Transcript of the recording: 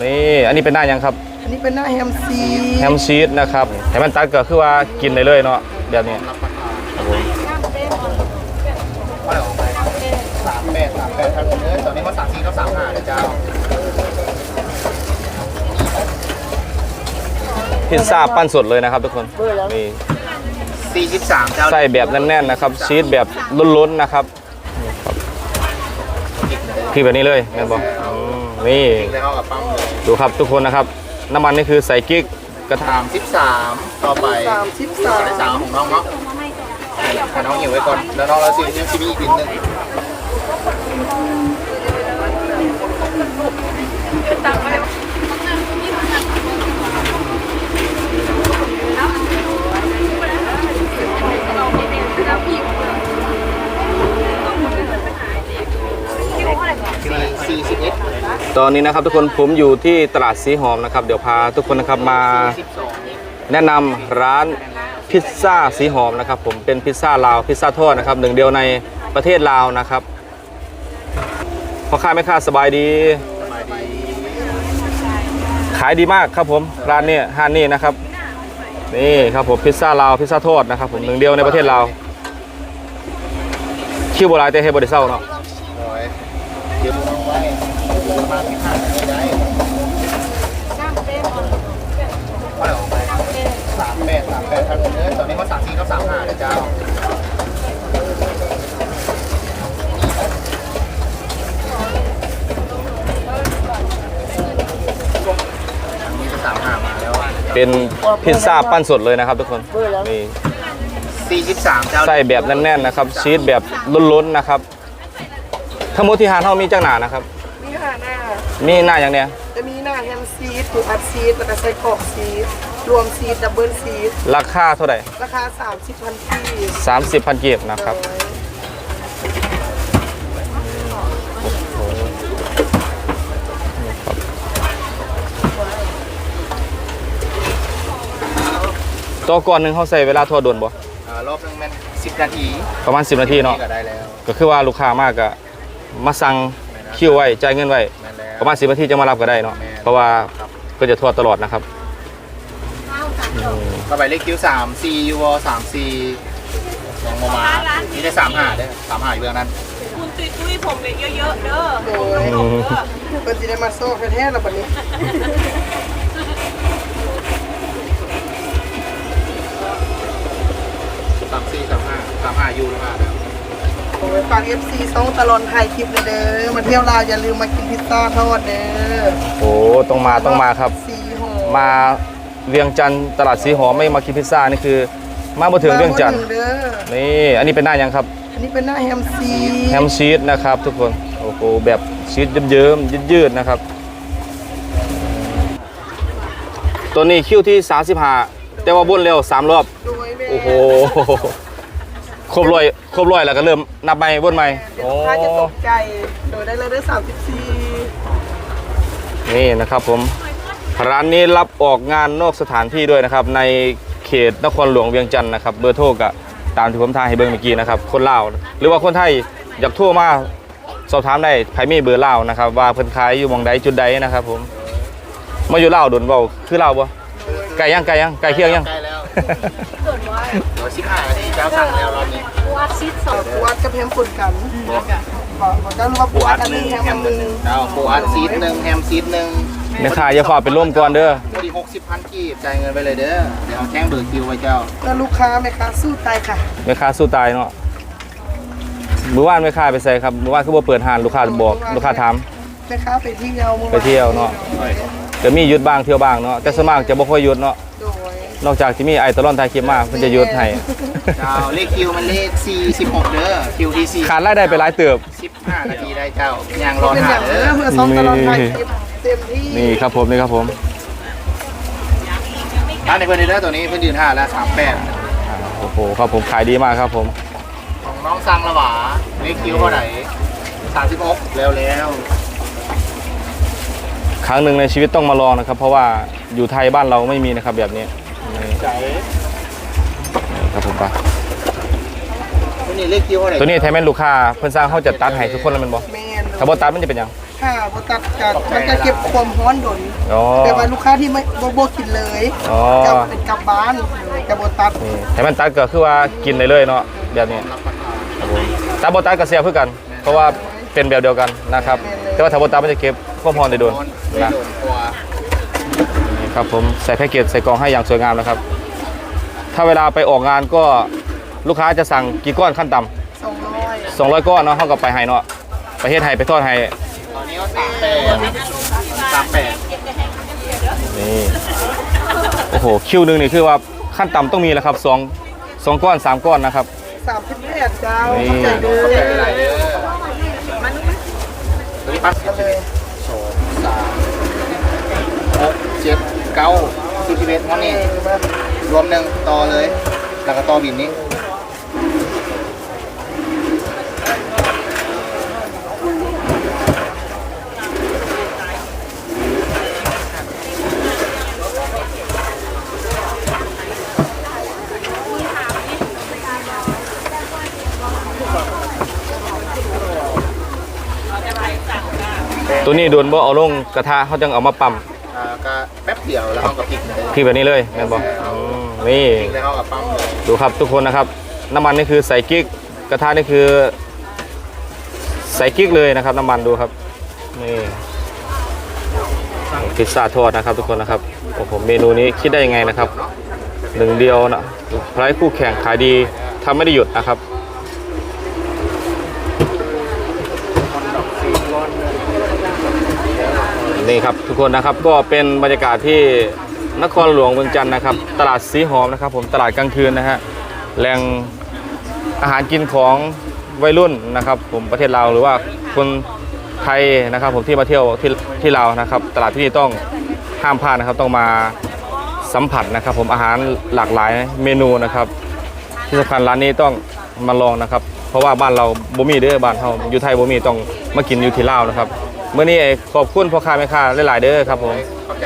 นี่อันนี้เป็นหน้ายังครับอันนี้เป็นหน้าแฮมซีแฮมชีสนะครับให้มันตัดก็คือว่ากินได้เลยเนาะแบบนี้ครับผมสามแปดสามแปดครับเนื้อตอนนี้เขาสามสี่เขาสามห้าเลยเจ้าพิซซ่าปั้นสดเลยนะครับทุกคนนี่สี่สิบสามเจ้าไส้แบบแน่นๆนะครับ ชีสแบบล้นๆนะครับนี่ครับพี่แบบนี้เลยแม่นบอกอืม นี่จริงเลยเขากับปั๊มเลยดูครับทุกคนนะครับ น้ำมันนี่คือใส่กิ๊กกระทะสามสิบสามต่อไปสามสิบสามสายสามของน้องเนาะให้น้องหิวไว้ก่อนแล้วน้องเราซื้อยังชิมีอีกบินหนึ่ง ตอนนี้นะครับทุกคนผมอยู่ที่ตลาดสีหอมนะครับเดี๋ยวพาทุกคนนะครับมาแนะนำร้านพิซซ่าสีหอมนะครับ ผมเป็นพิซซ่าลาวพิซซ่าทอดนะครับหนึ่งเดียวในประเทศลาวนะครับพ่อค้าแม่ค้าสบายดี ขายดีมากครับผมร้านนี้ห้านนี้นะครับนี่ครับผมพิซซ่าลาวพิซซ่าทอดนะครับผมหนึ่งเดียวในประเทศลาวคิวโบราณแต่เฮดบริเซาเนาะ สิบห้าได้ว่าออกไปสามแปดสามแปดครับเนื้อตอนนี้เขาสามสี่เขาสามห้าเลยเจ้าสามห้ามาแล้วเป็นพิซซ่าปั้นสดเลยนะครับทุกคนนี่สี่สิบสามเจ้าไส้แบบแน่นๆนะครับ ชีสแบบล้นๆนะครับ ทั้งหมดที่หานเฮามีจังหนานะครับ มีห้าหน้า มีหน้าอย่างเนี้ยจะมีหน้าแฮมซีดถูกอัดซีดแล้วก็ไส้กรอกซีดรวมซีดดับเบิลซีดราคาเท่าไหร่ราคา30พันที่30พันกีบนะครับตัวก่อนหนึ่งเขาใส่เวลาทอดโดนบ่อ่ารอบนึงแม่นสิบนาทีประมาณ 10 นาทีเนาะ ก็ได้แล้ว ก็คือว่าลูกค้ามากก็มาสั่ง คิวไว้จ่ายเงินไว้แม่นแล้วประมาณ10นาทีจะมารับก็ได้เนาะเพราะว่าก็จะทอดตลอดนะครับต่อไปเลขคิวสามซียูวสามซีลองมามานี่ได้สามห้าได้สามห้าอยู่เรื่องนั้นคุณตุยตุยผมเยอะๆเด้อโดยอืมเปิดจีได้มาโซ่แท้ๆแล้วบัดนี้สามซีสามห้าสามห้ายูแล้วกันโอ้ย ฝาก FC ส่งตลอดถ่ายคลิปเลยเด้อ มาเที่ยวลาวอย่าลืมมากินพิซซ่าทอดเด้อโอ้ต้องมาต้องมาครับ สีหอมมาเวียงจันทร์ตลาดสีหอมไม่มากินพิซซ่านี่คือ มาบ่ถึงเวียงจันทร์มาบ่ถึเด้อนี่อันนี้เป็นหน้ายังครับอันนี้เป็นหน้าแฮมซีดแฮมชีสนะครับ ทุกคนโอ้โหแบบชีสเยิ้มๆยืดๆนะครับ ตัวนี้คิวที่35แต่ว่าบนเร็ว3รอบ โดยแม่ โอ้โห ครบร้อยครบร้อยแล้วก็เริ่มนับใหม่บนใหม่เดี๋ยวโอ้ลูกค้าจะตกใจโดยได้เลยเด้อ34นี่นะครับผมร้านนี้รับออกงานนอกสถานที่ด้วยนะครับ ในเขตนครหลวงเวียงจันทร์นะครับ เบอร์โทรก็ตามที่ผมทายให้เบิ่งเมื่อกี้นะครับ คนลาว หรือว่าคนไทยอยากโทรมาสอบถามได้ไผมีเบอร์ลาวนะครับ ว่าเพิ่นขายอยู่หมองใดจุดใดนะครับ ผมมาอยู่ลาวโดนเว้าคือลาวบ่ไก่ย่างไก่ย่างไก่เคี่ยวย่างใกล้แล้ว เดี๋ยวสิบห้านาทีเจ้าสั่งแล้วรอบนี้วัดซิดสองปูอัดกับแฮมปุ่นกันบอกบอกกันว่าปูปูอัอัดดอันหหนึนึ่งงแฮมแฮอัมนหหนึ่นึงงเจ้าปูอัดซีดหนึ่งแฮมซีดหนึ่งแม่ค้าอย่าฝากเป็นร่วมก่อนเด้อ พอดีหกสิบพันกีบจ่ายเงินไปเลยเด้อ เดี๋ยวเอาแจ้งเบอร์คิวไว้เจ้า แล้วลูกค้าไหมคะสู้ตายค่ะแม่ค้าสู้ตายเนาะมื้อวานแม่ค้าไปใส่ครับมื้อวานคือบ่เปิดห้านลูกค้าบอกลูกค้าถาม แม่ค้าไปเที่ยวมื่อไปเที่ยวเนาะจะมีหยุดบ้างเที่ยวบ้างเนาะแต่ส่วนมากจะบ่ค่อยหยุดเนาะโดย นอกจากที่มีไอตลอนไทยคลิปมาเพิ่นจะหยุดให้เจ้าเลขคิวมันเลข46เด้อคิวที่4ขาดรายได้ไปหลายเติบ 15นาทีได้เจ้ายังรอเป็นหาอย่างเด้เด้ออเพื่อซ้อมตลอดถ่ายคลิปเต็มที่นี่ครับผมนี่ครับผมร้านในเพื่อนเด้อตัวนี้เพื่อนยืนห้าแล้ว38อ่าโอ้โหครับผมขายดีมากครับผมของน้องสังละหวาเลขคิวเท่าไหร่36แล้วแล้วครั้งหนึ่งในชีวิตต้องมาลองนะครับ เพราะว่าอยู่ไทยบ้านเราไม่มีนะครับแบบนี้นี่ ใจครับผมปะตัวนี้เลขคิวเท่าไหร่ตัวนี้ไทยแมนลูกค้าเพิ่นสร้างเขาจะตัดให้ทุกคนแล้วแมันบ่แมนตถ้าบ่ตัดมันจะเป็นหยัง ถ้าบ่ตัดจะมันจะเก็บความร้อนดนอ๋อ แต่ว่าลูกค้าที่ไม่บ่บ่กินเลยอ๋อ จะเป็นกลับบ้านจะบ่ตัดนี่ให้มันตัดก็คือว่ากินได้เลยเนาะแบบนี้ครับผมตัดบ่ตัดก็เสียเพื่อกัน เพราะว่าเป็นแบบเดียวกันนะครับ แต่ว่าถ้าบ่ตัดมันจะเก็บความร้อนได้โดนไม่นะโดนตัวนี่ ครับผมใส่แพ็กเกจใส่กล่องให้อย่างสวยงามนะครับ ถ้าเวลาไปออกงานก็ลูกค้าจะสั่งกี่ก้อนขั้นต่ำ200 200ก้อนเนาะเท่ากับไปให้เนาะไปเฮ็ดให้ไปทอดให้ตอนนี้ก็สามแปดสามแปดนี่โอ้โหคิวหนึงนี่คือว่าขั้นต่ำต้องมีแล้วครับสองสองก้อนสามก้อนนะครับ38เจ้านี่ เข้าใจเด้ก็เป็นอะไรอเด้อตัวนี้ปั๊บเลยสองสามหกเจ็ด เก้าสิบสิบเอ็ดเท่านี้รวมหนึ่งต่อเลย แล้วก็ต่อบินนี้ตัวนี้โดนบ่เอาลงกระทะเขาจังเอามาปั๊ม อ่าก็แป๊บเดียวแล้วเขาก็พลิกเลยพี่แบบนี้เลยแม่นบ่อืมนี่พลิกแล้วเขาก็ปั๊มเลยดูครับทุกคนนะครับ น้ำมันนี่คือใส่กิ๊กกระทะนี่คือใส่กิ๊กเลยนะครับ น้ำมันดูครับนี่พิซซ่าทอดนะครับทุกคนนะครับโอ้โหเมนูนี้คิดได้ยังไงนะครับหนึ่งเดียวนะไพรคู่แข่งขายดีทำไม่ได้หยุดนะครับ นี่ครับทุกคนนะครับก็เป็นบรรยากาศที่นครหลวงเมืองจันทร์นะครับ ตลาดสีหอมนะครับ ผมตลาดกลางคืนนะฮะแหล่งอาหารกินของวัยรุ่นนะครับ ผมประเทศลาวหรือว่าคนไทยนะครับ ผมที่มาเที่ยวที่ที่ลาวนะครับ ตลาดที่นี่ต้องห้ามพลาดนะครับ ต้องมาสัมผัสนะครับ ผมอาหารหลากหลายเมนูนะครับ ที่สำคัญร้านนี้ต้องมาลองนะครับ เพราะว่าบ้านเราบ่มีเด้อบ้านเฮาอยู่ไทยบ่มีต้องมากินอยู่ที่ลาวนะครับ เมื่อนี้ขอบคุณพ่อค้าแม่ค้าหลายๆเด้อครับผม เข้าใจ